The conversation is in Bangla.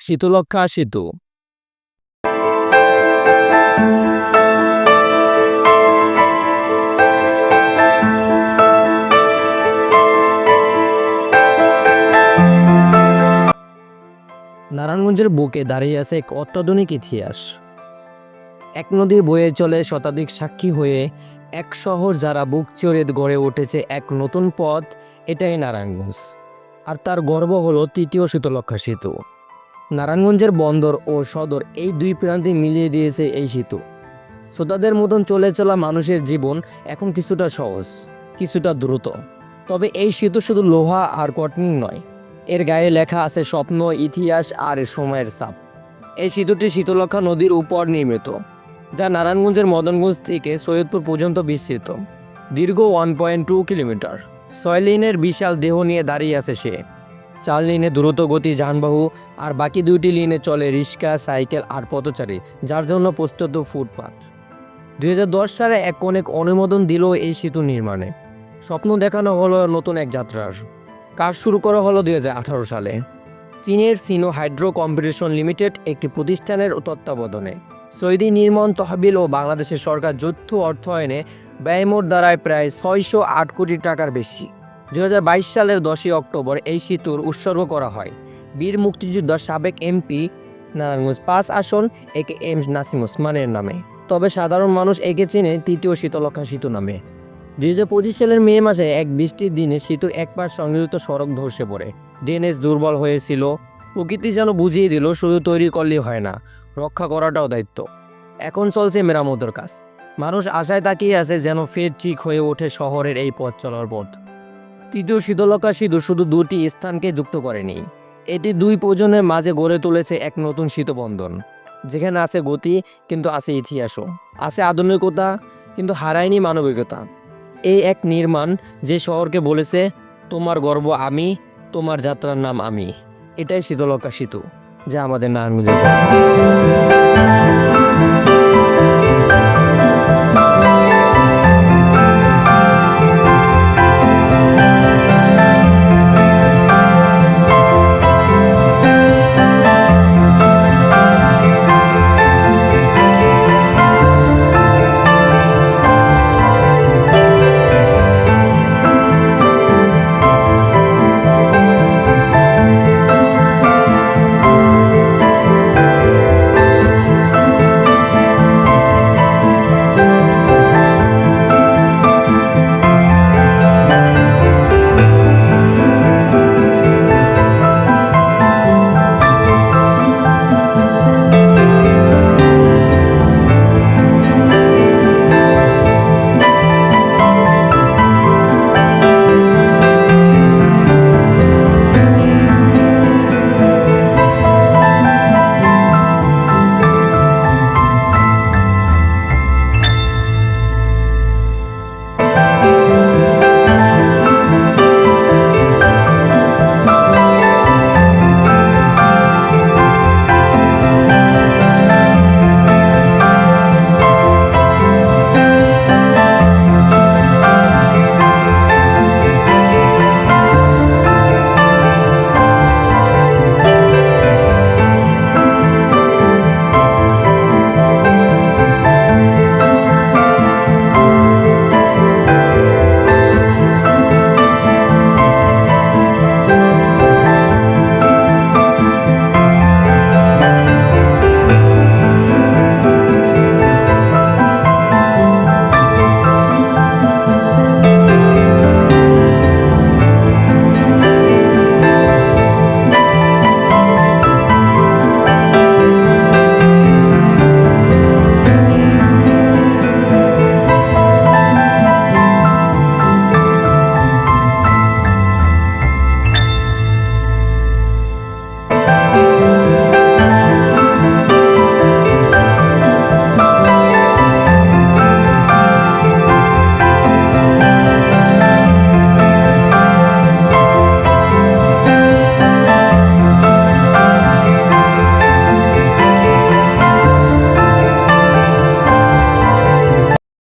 শীতলক্ষা সেতু। নারায়ণগঞ্জের বুকে দাঁড়িয়ে আছে এক অত্যাধুনিক ইতিহাস। এক নদীর বয়ে চলে শতাধিক সাক্ষী হয়ে এক শহর যারা বুক চড়ে গড়ে উঠেছে এক নতুন পথ, এটাই নারায়ণগঞ্জ। আর তার গর্ব হলো তৃতীয় শীতলক্ষা সেতু। নারায়ণগঞ্জের বন্দর ও সদর এই দুই প্রান্তে মিলিয়ে দিয়েছে এই সেতু। শ্রোতাদের মতন চলে চলা মানুষের জীবন এখন কিছুটা সহজ, কিছুটা দ্রুত। তবে এই সেতু শুধু লোহা আর কটনিং নয়, এর গায়ে লেখা আছে স্বপ্ন, ইতিহাস আর সময়ের ছাপ। এই সেতুটি শীতলক্ষা নদীর উপর নির্মিত। যা নারায়ণগঞ্জের মদনগঞ্জ থেকে সৈয়দপুর পর্যন্ত বিস্তৃত। দীর্ঘ ওয়ান পয়েন্ট টু কিলোমিটার। ছয় লেনের বিশাল দেহ নিয়ে দাঁড়িয়ে আছে সে। চার লেনে দ্রুত গতি যানবাহু আর বাকি দুইটি লেনে চলে রিক্সা, সাইকেল আর পথচারী, যার জন্য প্রস্তুত ফুটপাথ দুই হাজার দশ সালে এক অনেক অনুমোদন দিল এই সেতু নির্মাণে। স্বপ্ন দেখানো হলো নতুন এক যাত্রার। কাজ শুরু করা হলো দুই হাজার আঠারো সালে। চীনের সিনো হাইড্রো কম্পিটিশন লিমিটেড একটি প্রতিষ্ঠানের তত্ত্বাবধানে। সৌদি নির্মাণ তহবিল ও বাংলাদেশের সরকার যৌথ অর্থায়নে ব্যয়মোট দ্বারায় প্রায় ছয়শো আট কোটি টাকার বেশি। দুই সালের দশই অক্টোবর এই সেতুর উৎসর্গ করা হয়। বীর মুক্তিযোদ্ধা সাবেক এমপি নারায়ণগঞ্জ পাঁচ আসন, একে এম নাসিম ওসমানের নামে। তবে সাধারণ মানুষ একে চেনে তৃতীয় শীতলক্ষা সেতু নামে। দুই হাজার পঁচিশ সালের মে মাসে এক বৃষ্টির দিনে সেতুর এক পাশ সংযোজিত সড়ক ধসে পড়ে। ড্রেনেজ দুর্বল হয়েছিল। প্রকৃতি যেন বুঝিয়ে দিল, শুধু তৈরি করলেই হয় না। রক্ষা করাটাও দায়িত্ব। এখন চলছে মেরামতের কাজ। মানুষ আশায় তাকিয়ে আছে যেন ফের ঠিক হয়ে ওঠে শহরের এই পথ চলার পথ। তৃতীয় শীতলকা সেতু শুধু দুটি স্থানকে যুক্ত করেনি। এটি দুই প্রজন্মের মাঝে গড়ে তুলেছে এক নতুন শীতবন্ধন। যেখানে আছে গতি, কিন্তু আছে ইতিহাসও। আছে আধুনিকতা, কিন্তু হারায়নি মানবিকতা। এই এক নির্মাণ যে শহরকে বলেছে, তোমার গর্ব আমি, তোমার যাত্রার নাম আমি। এটাই শীতলকা সেতু যা আমাদের নারায়ণগঞ্জের।